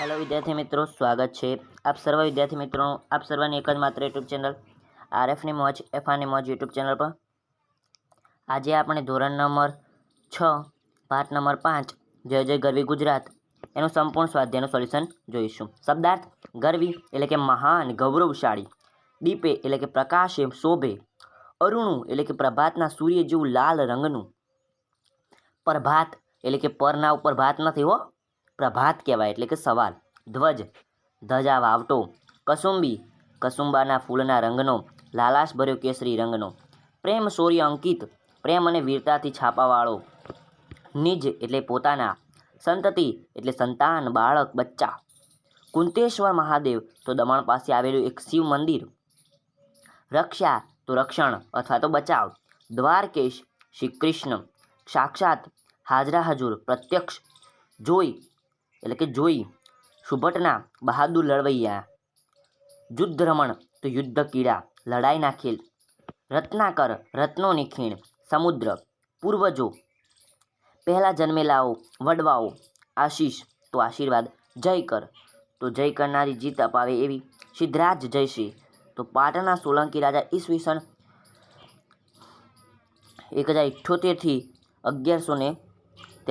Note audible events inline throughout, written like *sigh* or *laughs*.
Hello વિદ્યાર્થી મિત્રો, સ્વાગત છે આપ સર્વ વિદ્યાર્થી મિત્રો, આપ સર્વની એક જ માત્ર યુટ્યુબ ચેનલ આરએફની મોજ એફઆની મોજ યુટ્યુબ ચેનલ પર. આજે આપણે ધોરણ નંબર છ, પાઠ નંબર પાંચ, જય જય ગરવી ગુજરાત, એનું સંપૂર્ણ સ્વાધ્યાયનું સોલ્યુશન જોઈશું. શબ્દાર્થ, ગરવી એટલે કે મહાન, ગૌરવશાળી, દીપે એટલે કે પ્રકાશે, શોભે, અરુણું એટલે કે પ્રભાતના સૂર્ય જેવું લાલ રંગનું, પ્રભાત એટલે કે પરના ઉપર ભાત નથી હો પ્રભાત કહેવાય એટલે કે સવાર ધ્વજ. ધજા વાવટો. કસુંબી. કસુંબાના ફૂલના રંગનો. લાલાશ ભર્યો કેસરી રંગનો. પ્રેમ સૂર્ય અંકિત. પ્રેમ અને વીરતાથી છાપાવાળો. નિજ એટલે પોતાના. સંતતિ એટલે સંતાન, બાળક, બચ્ચા. કુંતેશ્વર મહાદેવ તો દમણ પાસે આવેલું એક શિવ મંદિર. રક્ષા તો રક્ષણ અથવા તો બચાવ. દ્વારકેશ શ્રી કૃષ્ણ. સાક્ષાત હાજરા હજુર પ્રત્યક્ષ. જોઈ એટલે કે જોઈ, સુભટના બહાદુર લડવૈયા. યુદ્ધ રમણ તો યુદ્ધ કીડા, લડાઈ નાખેલ. રત્નાકર રત્નોની ખીણ સમુદ્ર, પૂર્વજો. પહેલાં જન્મેલાઓ, વડવાઓ. આશીષ, તો આશીર્વાદ જય કર તો જય કરનારી જીત અપાવે એવી સિદ્ધરાજ જયશ્રી તો પાટણના સોલંકી રાજા ઈસવીસન એક હજાર ઇઠ્યોતેરથી અગિયારસો ને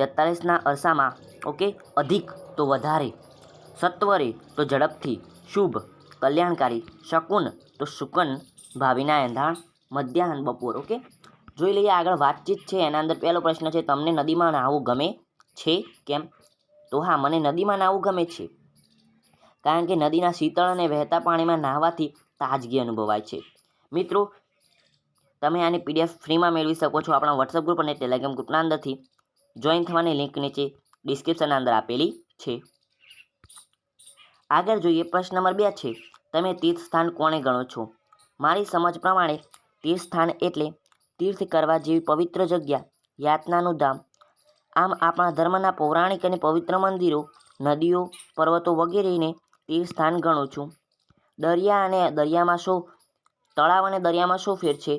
તેતાલીસના અરસામાં, ઓકે? અધિક તો વધારે. સત્વરે તો ઝડપથી. શુભ, કલ્યાણકારી. શકુન તો શુકન, ભાવિના એંધાણ. મધ્યાહન બપોર, ઓકે? જોઈ લઈએ આગળ વાતચીત છે. એના અંદર પહેલો પ્રશ્ન છે, તમને નદીમાં નાહવું ગમે છે કેમ? તો હા, મને નદીમાં નાહવું ગમે છે. કારણ કે નદીના શીતળ અને વહેતા પાણીમાં નાહવાથી તાજગી અનુભવાય છે. મિત્રો, તમે આની પીડીએફ ફ્રીમાં મેળવી શકો છો આપણા વોટ્સઅપ ગ્રુપ અને ટેલિગ્રામ ગ્રુપના અંદરથી. જોઈન થવાની લિંક નીચે ડિસ્ક્રિપ્શનના અંદર આપેલી છે. આગળ જોઈએ પ્રશ્ન નંબર બે છે, તમે તીર્થ સ્થાન કોણે ગણો છો? મારી સમજ પ્રમાણે તીર્થ સ્થાન એટલે તીર્થ કરવા જેવી પવિત્ર જગ્યા, યાતનાનું ધામ. આમ આપણા ધર્મના પૌરાણિક અને પવિત્ર મંદિરો, નદીઓ, પર્વતો વગેરેને તીર્થ સ્થાન ગણું છું. દરિયા અને દરિયામાં શું, તળાવ અને દરિયામાં શું ફેર છે?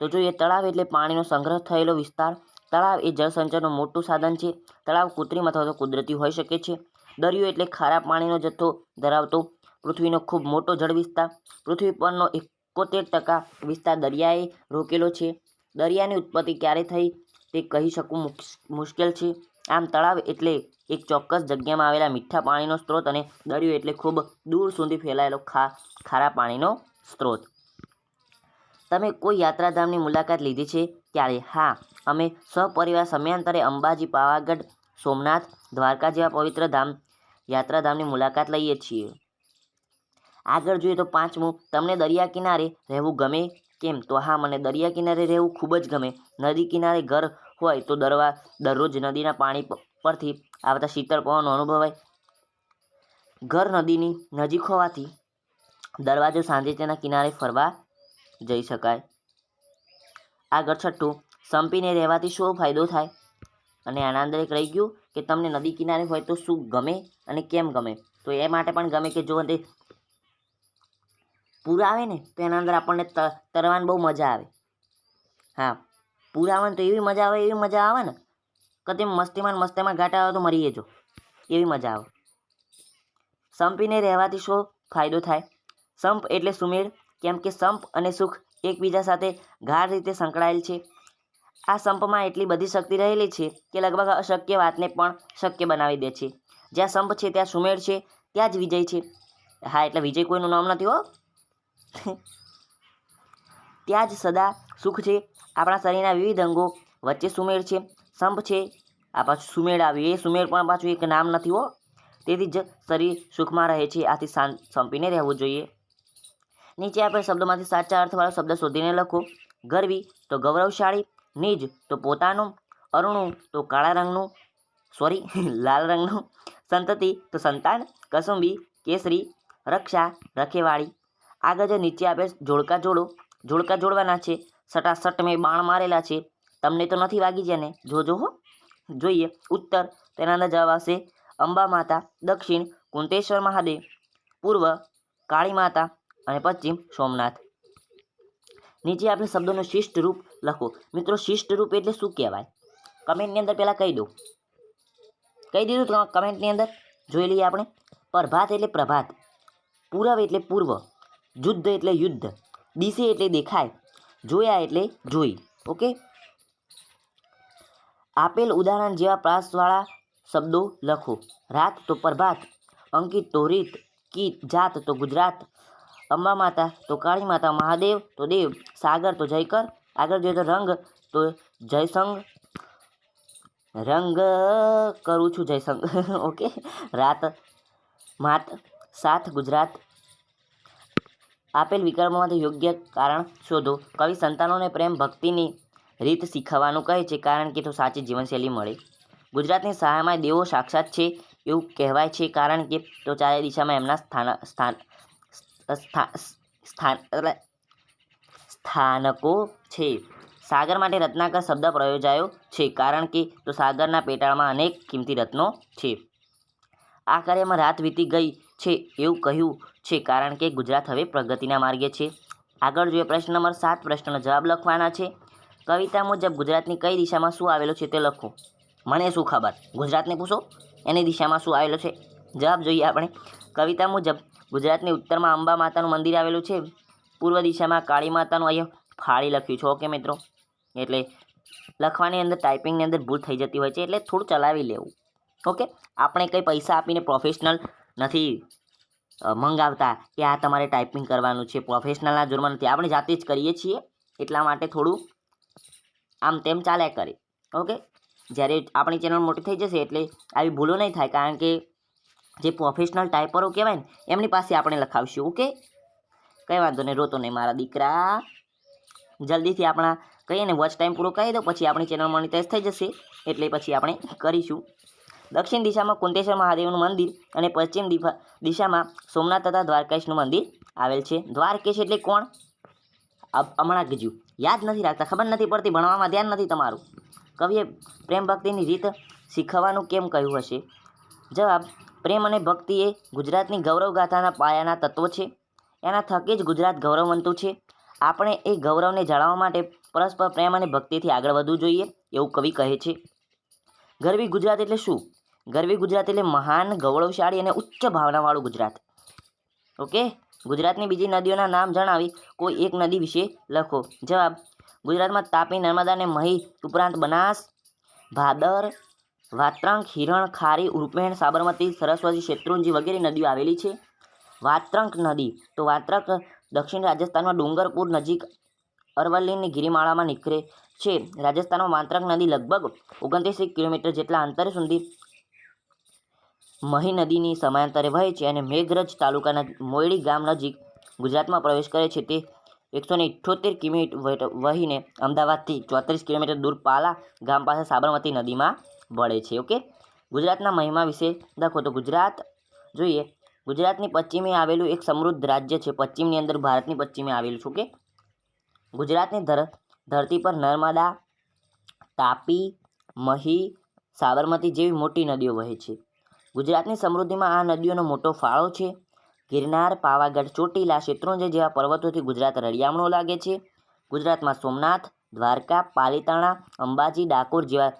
તો જોઈએ તળાવ એટલે પાણીનો સંગ્રહ થયેલો વિસ્તાર તળાવ એ જળસંચયનું મોટું સાધન છે. તળાવ કૃત્રિમ અથવા તો કુદરતી હોઈ શકે છે. દરિયો એટલે ખારા પાણીનો જથ્થો ધરાવતો પૃથ્વીનો ખૂબ મોટો જળ વિસ્તાર. પૃથ્વી પરનો એકોતેર ટકા વિસ્તાર દરિયાએ રોકેલો છે. દરિયાની ઉત્પત્તિ ક્યારે થઈ તે કહી શકવું મુશ્કેલ છે. આમ તળાવ એટલે એક ચોક્કસ જગ્યામાં આવેલા મીઠા પાણીનો સ્ત્રોત અને દરિયો એટલે ખૂબ દૂર સુધી ફેલાયેલો ખા, ખારા પાણીનો સ્ત્રોત. તમે કોઈ યાત્રાધામની મુલાકાત લીધી છે ક્યારે હા, અમે સહપરિવાર સમયાંતરે અંબાજી, પાવાગઢ, સોમનાથ, દ્વારકા જેવા પવિત્ર ધામ, યાત્રાધામની મુલાકાત લઈએ છીએ. આગળ જોઈએ તો પાંચમું, તમને દરિયા કિનારે રહેવું ગમે કેમ? તો હા, મને દરિયા કિનારે રહેવું ખૂબ જ ગમે. નદી કિનારે ઘર હોય તો દરવા, દરરોજ નદીના પાણી પરથી આવતા શીતળ પવન અનુભવાય. ઘર નદીની નજીક હોવાથી દરવાજો સાંજે તેના કિનારે ફરવા જઈ શકાય. આગળ છઠ્ઠું, સંપીને રહેવાથી શું ફાયદો થાય? અને આના અંદર એક રહી ગયું કે તમને નદી કિનારે હોય તો શું ગમે અને કેમ ગમે? તો એ માટે પણ ગમે કે જો તે પૂર આવે ને, તો એના અંદર આપણને તરવાની બહુ મજા આવે. હા, પૂર આવે ને તો એવી મજા આવે, એવી મજા આવે ને, કે તેમ મસ્તીમાં મસ્તીમાં ઘાટા આવે તો મરી જજો એવી મજા આવે. સંપીને રહેવાથી શું ફાયદો થાય? સંપ એટલે સુમેળ કેમ કે સંપ અને સુખ એકબીજા સાથે ગાઢ રીતે સંકળાયેલ છે. આ સંપમાં એટલી બધી શક્તિ રહેલી છે કે લગભગ અશક્ય વાતને પણ શક્ય બનાવી દે છે. જ્યાં સંપ છે, ત્યાં સુમેળ છે, ત્યાં જ વિજય છે. હા, એટલે વિજય કોઈનું નામ નથી હો. *laughs* ત્યાં જ સદા સુખ છે. આપણા શરીરના વિવિધ અંગો વચ્ચે સુમેળ છે. સંપ છે, આ પાછું સુમેળ આવ્યું. એ સુમેળ પણ પાછું એક નામ નથી હો. તેથી જ શરીર સુખમાં રહે છે. આથી શાંત સંપીને રહેવું જોઈએ. નીચે આપણે શબ્દોમાંથી સાચા અર્થવાળો શબ્દ શોધીને લખો. ગરવી તો ગૌરવશાળી, નિજ તો પોતાનું, અરુણું તો કાળા રંગનું, સોરી, *laughs* લાલ રંગનું, સંતતિ તો સંતાન, કસુંબી, કેસરી, રક્ષા, રખેવાળી. આગળ જે નીચે આપે જોડકા જોડો, જોડકા જોડવાના છે, સટાસટ મેં બાણ મારેલા છે, તમને તો નથી વાગી જાય ને જોજો હો. જોઈએ. ઉત્તર તેના અંદર જવાબ આવશે, અંબા માતા, દક્ષિણ કુંતેશ્વર મહાદેવ, પૂર્વ કાળી માતા અને પશ્ચિમ સોમનાથ. નીચે આપણે શબ્દોનું શિષ્ટ રૂપ લખો. મિત્રો શિષ્ટ રૂપ એટલે શું કહેવાય? કમેન્ટની અંદર પહેલાં કહી દો કહી દીધું તો કમેન્ટની અંદર જોઈ લઈએ આપણે. પ્રભાત એટલે પ્રભાત, પૂરવ એટલે પૂર્વ, યુદ્ધ એટલે યુદ્ધ, દિશે એટલે દેખાય, જોયા એટલે જોઈ. ઓકે? આપેલ ઉદાહરણ જેવા પ્રાસવાળા શબ્દો લખો. રાત તો પ્રભાત, અંકિત તો રીત, કીત, જાત તો ગુજરાત અંબા માતા, તો કાળી માતા મહાદેવ, તો દેવ, સાગર, તો જયકર, આગળ જોઈએ તો રંગ, તો જયસંગ, રંગ કરું છું જયસંગ, *laughs* ઓકે, રાત, માત, સાથ, ગુજરાત, આપેલ વિકલ્પોમાંથી યોગ્ય કારણ શોધો. કવિ સંતાનોને પ્રેમ, ભક્તિની રીત શીખવવાનું કહે છે, કારણ કે તો સાચી જીવનશૈલી મળે. ગુજરાતની સહાયમાં દેવો સાક્ષાત છે, એવું કહેવાય છે, કારણ કે તો ચારે દિશામાં એમના સ્થાન સ્થાન સ્થા- સ્થાન એટલે સ્થાનકો છે. સાગર માટે રત્નાકર શબ્દ પ્રયોજાયો છે, કારણ કે તો સાગરના પેટાળમાં અનેક કિંમતી રત્નો છે. આ કાર્યમાં રાત વીતી ગઈ છે એવું કહ્યું છે, કારણ કે ગુજરાત હવે પ્રગતિના માર્ગે છે. આગળ જોઈએ પ્રશ્ન નંબર સાત, પ્રશ્નનો જવાબ લખવાના છે. કવિતા મુજબ ગુજરાતની કઈ દિશામાં શું આવેલું છે તે લખો. મને શું ખબર? ગુજરાતને પૂછો? એની દિશામાં શું આવેલું છે? જવાબ જોઈએ આપણે. કવિતા મુજબ ગુજરાતની ઉત્તરમાં અંબા માતાનું મંદિર આવેલું છે. પૂર્વ દિશામાં કાળી માતાનું અહીંયા ફાળી લખ્યું છે. ઓકે મિત્રો? એટલે લખવાની અંદર ટાઈપિંગની અંદર ભૂલ થઈ જતી હોય છે, એટલે થોડું ચલાવી લેવું. ઓકે? આપણે કંઈ પૈસા આપીને પ્રોફેશનલ નથી મંગાવતા કે આ તમારે ટાઈપિંગ કરવાનું છે. પ્રોફેશનલના જોરમાં નથી. આપણે જાતે જ કરીએ છીએ, એટલા માટે થોડું આમ તેમ ચાલ્યા કરે. ઓકે? જ્યારે આપણી ચેનલ મોટી થઈ જશે, એટલે આવી ભૂલો નહીં થાય, કારણ કે જે પ્રોફેશનલ ટાઈપરો કહેવાય ને, એમની પાસે આપણે લખાવીશું, ઓકે? કંઈ વાંધો નહીં, રોતો નહીં મારા દીકરા. જલ્દીથી આપણા, કહીએ ને વોચ ટાઈમ પૂરો કરી દો, પછી આપણી ચેનલ મોનિટાઈઝ થઈ જશે. એટલે પછી આપણે કરીશું. દક્ષિણ દિશામાં કુંતેશ્વર મહાદેવનું મંદિર અને પશ્ચિમ દિશા દિશામાં સોમનાથ તથા દ્વારકાશનું મંદિર આવેલ છે. દ્વારકેશ એટલે કોણ? હમણાં કીધું. યાદ નથી રાખતા, ખબર નથી પડતી, ભણવામાં ધ્યાન નથી તમારું. કવિએ પ્રેમ ભક્તિની રીત શીખવવાનું કેમ કહ્યું હશે? જવાબ પ્રેમ અને ભક્તિ એ ગુજરાતની ગૌરવગાથાના પાયાના તત્વો છે. એના થકી જ ગુજરાત ગૌરવવંતું છે. આપણે એ ગૌરવને જાળવવા માટે પરસ્પર પ્રેમ અને ભક્તિથી આગળ વધવું જોઈએ, એવું કવિ કહે છે. ગરવી ગુજરાત એટલે શું? ગરવી ગુજરાત એટલે મહાન, ગૌરવશાળી અને ઉચ્ચ ભાવનાવાળું ગુજરાત. ઓકે? ગુજરાતની બીજી નદીઓના નામ જણાવી કોઈ એક નદી વિશે લખો. જવાબ, ગુજરાતમાં તાપી નર્મદા અને મહી ઉપરાંત બનાસ, ભાદર વાત્રંક હિરણ ખારી ઉર્પેણ સાબરમતી સરસ્વતી શેત્રુંજી વગેરે નદીઓ આવેલી છે. વાત્રંક નદી તો વાત્રક દક્ષિણ રાજસ્થાનમાં ડુંગરપુર નજીક અરવલ્લીની ગિરિમાળામાં નીકળે છે. રાજસ્થાનમાં વાત્રક નદી લગભગ ઓગણત્રીસ કિલોમીટર જેટલા અંતરે સુધી મહી નદીની સમયાંતરે વહે છે અને મેઘરજ તાલુકાના મોયડી ગામ નજીક ગુજરાતમાં પ્રવેશ કરે છે તે એકસો ને ઇઠ્યોતેર કિમી વહીને અમદાવાદથી ચોત્રીસ કિલોમીટર દૂર પાલા ગામ પાસે સાબરમતી નદીમાં ભળે છે, ઓકે? ગુજરાતના મહિમા વિશે લખો તો ગુજરાત, જોઈએ. ગુજરાતની પશ્ચિમે આવેલું એક સમૃદ્ધ રાજ્ય છે. પશ્ચિમની અંદર ભારતની પશ્ચિમે આવેલું છે, ઓકે? ગુજરાતની ધર, ધરતી પર નર્મદા, તાપી, મહી, સાબરમતી જેવી મોટી નદીઓ વહે છે. ગુજરાતની સમૃદ્ધિમાં આ નદીઓનો મોટો ફાળો છે. ગિરનાર, પાવાગઢ, ચોટીલા શેત્રુંજય જેવા પર્વતોથી ગુજરાત રળિયામણું લાગે છે. ગુજરાતમાં સોમનાથ, દ્વારકા, પાલીતાણા, અંબાજી, ડાકોર જેવા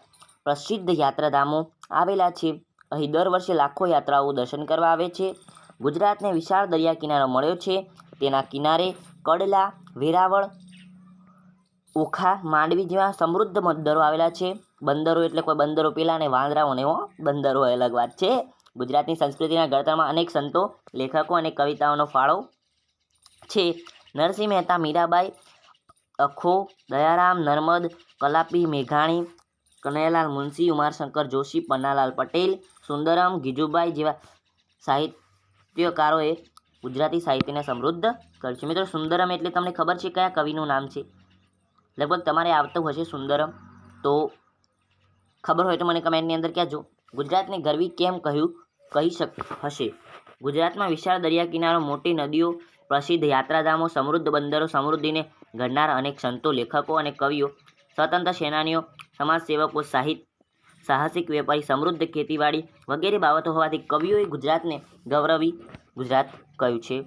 પ્રસિદ્ધ યાત્રાધામો આવેલા છે. અહીં દર વર્ષે લાખો યાત્રાઓ દર્શન કરવા આવે છે. ગુજરાતને વિશાળ દરિયા કિનારો મળ્યો છે. તેના કિનારે કડલા, વેરાવળ, ઓખા, માંડવી જેવા સમૃદ્ધ બંદરો આવેલા છે. બંદરો એટલે કોઈ બંદરો પેલા અને વાંદરાઓને ને બંદરો અલગ વાત છે. ગુજરાતની સંસ્કૃતિના ઘડતરમાં અનેક સંતો, લેખકો અને કવિતાઓનો ફાળો છે. નરસિંહ મહેતા, મીરાબાઈ, અખો, દયારામ, નર્મદ, કલાપી, મેઘાણી કનૈયાલાલ મુનશી, ઉમારશંકર જોશી, પન્નાલાલ પટેલ, સુંદરમ, ગીજુભાઈ જેવા સાહિત્યકારોએ ગુજરાતી સાહિત્યને સમૃદ્ધ કર્યું છે. મિત્રો, સુંદરમ એટલે તમને ખબર છે કયા કવિનું નામ છે? લગભગ તમારે આવતું હશે સુંદરમ. તો ખબર હોય તો મને કમેન્ટની અંદર કહેજો. ગુજરાતને ગરવી કેમ કહ્યું? કહી શક, હશે. ગુજરાતમાં વિશાળ દરિયા કિનારો, મોટી નદીઓ, પ્રસિદ્ધ યાત્રાધામો, સમૃદ્ધ બંદરો, સમૃદ્ધિને ઘડનાર અનેક સંતો, લેખકો અને કવિઓ સ્વતંત્ર સેનાનીઓ, સમાજસેવકો, સાહિત્ય, સાહસિક વેપારી, સમૃદ્ધ ખેતીવાડી વગેરે બાબતો હોવાથી કવિઓએ ગુજરાતને ગૌરવી ગુજરાત કહ્યું છે.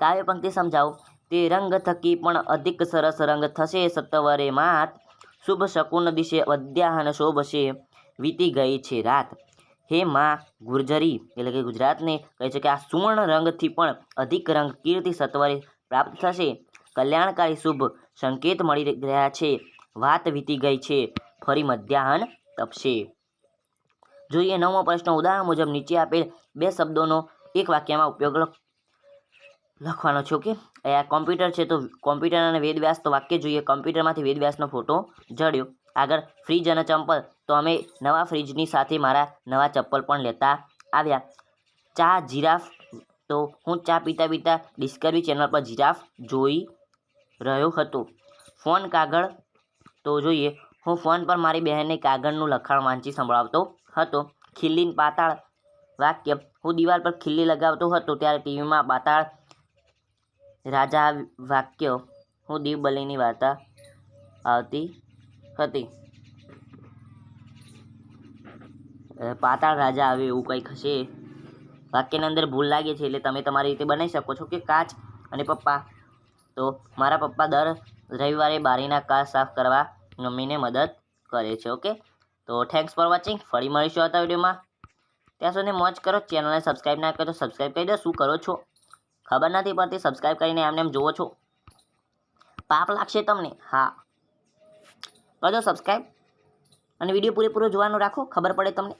કાવ્ય પંક્તિ સમજાવો. તે રંગ થકી પણ અધિક સરસ રંગ થશે સત્તવરે માત. શુભ શકુન દિશે, અધ્યાહન શોભશે, વીતી ગઈ છે રાત. હે માં ગુર્જરી. એટલે કે ગુજરાતને કહે છે કે આ સુવર્ણ રંગથી પણ અધિક રંગ કીર્તિ સત્વરે પ્રાપ્ત થશે. કલ્યાણકારી શુભ સંકેત મળી રહ્યા છે. વાત વીતી ગઈ છે. ફરી મધ્યાહન તપશે. જોઈએ નવમો પ્રશ્ન. ઉદાહરણ મુજબ નીચે આપેલ બે શબ્દોનો એક વાક્યમાં ઉપયોગ લખ- લખવાનો છો કે? આ કોમ્પ્યુટર છે તો કોમ્પ્યુટર અને વેદવ્યાસ તો વાક્ય જોઈએ. કોમ્પ્યુટરમાંથી વેદવ્યાસનો ફોટો જડ્યો આગળ, ફ્રીજ અને ચંપલ. તો અમે નવા ફ્રીજની સાથે મારા નવા ચપ્પલ પણ લેતા આવ્યા. ચા, જીરાફ. તો હું ચા પીતા પીતા ડિસ્કવરી ચેનલ પર જીરાફ જોઈ રહ્યો હતો. ફોન કાગળ તો જોઈએ, હું ફોન પર મારી બહેનને કાગળનું લખાણ વાંચી સંભળાવતો હતો. ખીલ્લી પાતાળ વાક્ય, હું દિવાલ પર ખીલ્લી લગાવતો હતો ત્યારે ટીવીમાં પાતાળ રાજા વાક્ય, હું દીવબલીની વાર્તા આવતી હતી. પાતાળ રાજા આવે એવું કંઈક હશે, વાક્યની અંદર ભૂલ લાગે છે એટલે તમે તમારી રીતે બનાવી શકો છો કે કાચ અને પપ્પા. તો મારા પપ્પા દર રવિવારે બારીના કાર સાફ કરવા મમ્મીને મદદ કરે છે, ઓકે? તો થેન્ક્સ ફોર વોચિંગ ફરી મળીશું આવતા વિડીયોમાં. ત્યાં સુધી મોજ કરો, ચેનલને સબસ્ક્રાઈબ ના કરો તો સબસ્ક્રાઈબ કરી દો. શું કરો છો? ખબર નથી પડતી સબસ્ક્રાઈબ કરીને એમને એમ જુઓ છો. પાપ લાગશે તમને. હા. કરજો સબસ્ક્રાઈબ અને વીડિયો પૂરેપૂરો જોવાનું રાખો. ખબર પડે તમને.